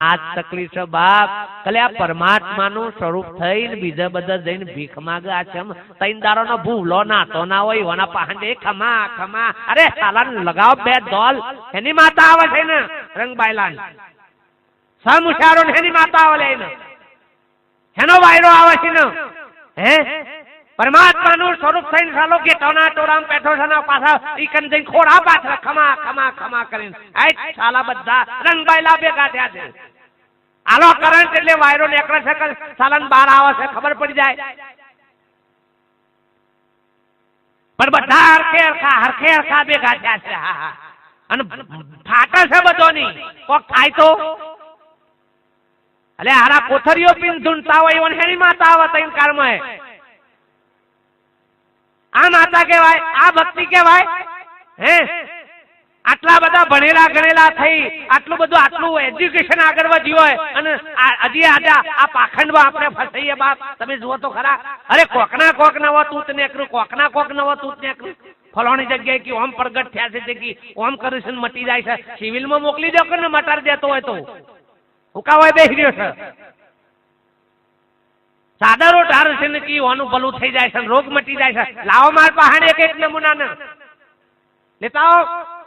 આ તકલીફ છે બાપ. કલે આ પરમાત્માનું સ્વરૂપ થઈને બીજા બધા જઈને ભીખ માગે, આ છે તૈન દારોનો ભૂલો નાતો ના હોય એવાના પાંડે ખમા ખમા. અરે સાલાન લગાવ બે દોલ. એની માતા આવે છે ને રંગબાયલાન સમ ઉશારો ને એની માતા આવે લઈને. એનો વાયરો આવે છે ને. હે? પરમાત્માનું સ્વરૂપ થઈને સાલો કે ટોના ટોરામ પેઠો છે પાછા ઈ કન જઈને ખોડા પાછળ ખમા ખમા ખમા કરીને. આ સાલા બધા રંગબાયલા ભેગા થયા છે. આલો કરંટ એટલે વાયરો નીકળે છે સાલાન બહાર આવે છે, ખબર પડી જાય. પણ બધા હરખે હરખા હરખે હરખા ભેગા થયા છે, હા અને ફાટે છે બધોની. કોક થાય તો? અલે, હારા કોથરીઓ પીન ધૂંઢતા હોય એવન હેની માતા આવે તૈન કર્મ આ માતા કહેવાય, આ ભક્તિ કહેવાય, હે? આટલા બધા ભણેલા ગણેલા થઈ, આટલું બધું, આટલું એજ્યુકેશન આગળ વધ્યું હોય અને હજી આજે આ પાખંડમાં આપણે ફસાઈએ બાપ. તમે જુઓ તો ખરા. અરે કોકના કોક નવો તૂત નેકરું કોકના કોક નવો તૂત નેકરું ફલાણી જગ્યાએ કે ઓમ પ્રગટ થયા છે કે ઓમ કરીશું ને મટી જાય છે. સિવિલમાં મોકલી દો ને મટાડી દેતો હોય તો? હુકા હોય બેસી રહ્યો છે. સાદરો ઢાર છે ને કે ઓનું ભલું થઈ જાય છે રોગ મટી જાય છે. લાવો માર પહાડ એક એક નમૂના ને લેતા આવો.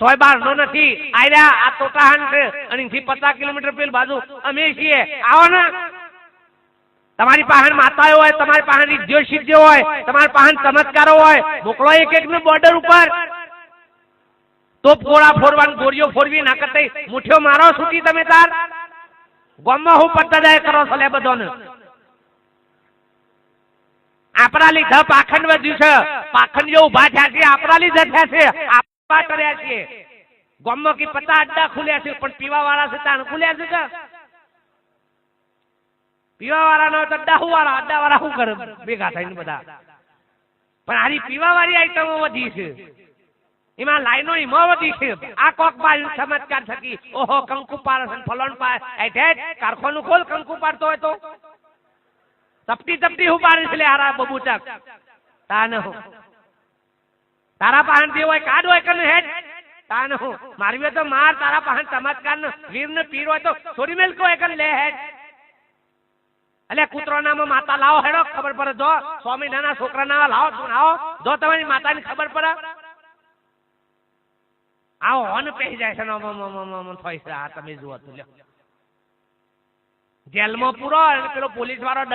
સોય બાર નો નથી. આયરા, આ તોટાહાન છે. અહીંથી પચાસ કિલોમીટર પેલ બાજુ અમે છીએ. આવો ને. તમારી પાસે માતાઓ હોય, તમારી પાસે રીધ્યો સિદ્ધ્યો હોય, તમારી પાસે ચમત્કારો હોય, મોકલો એક એક ને બોર્ડર ઉપર. તોપ ગોળા ફોરવાન, ગોળીઓ ફોરવી, ના કરતા મુઠ્યો મારો છૂટી તમે તાર. ગામમાં હું પત્તાદાય કરો છો લે બધાને. આપણા લીધા પાખંડ વધ્યું છે. પાખંડ જો ઊભા થયા છે, આપણા લીધા થયા છે. આપણા કર્યા છીએ. ગામમાં કે પતા અડ્ડા ખુલ્યા છે, પણ પીવા વાળા છે, તાણ ખુલ્યા છે કે? પીવા વાળા નો અડ્ડા હું વાળા અડ્ડા વાળા શું કરે? ભેગા થઈને બધા. પણ આની પીવા વાળી આઈટમો વધી છે. એમાં લાઈનો એમાં વધી છે. આ કોક બાજુ ચમત્કાર થકી, ઓહો, કંકુ પાડે છે ફલોન પાડે. એઠે કારખાનું ખોલ, કંકુ પાડતો હોય તો. તપટી તપટી હું પાડે છે લે હારા બબૂચક. તાને હું. તારા પાહન જે હોય કાઢ હોય કે હેડ? તાન હું. મારી બે તો માર, તારા પાહન ચમત્કાર ને વીર ને પીર હોય તો થોડી મેલ કોઈ કને લે હેડ. અલે કૂતરો નામાં માતા લાવો હેડો, ખબર પડે. જો સ્વામી નાના છોકરા ના લાવો, તું આવો. જો તમારી માતાની ખબર પડે. આવો હોન પહેરી જાય છે આમ છે આ તમે જુઓ તું જેલમાં પૂરો પેલો પોલીસ વાળો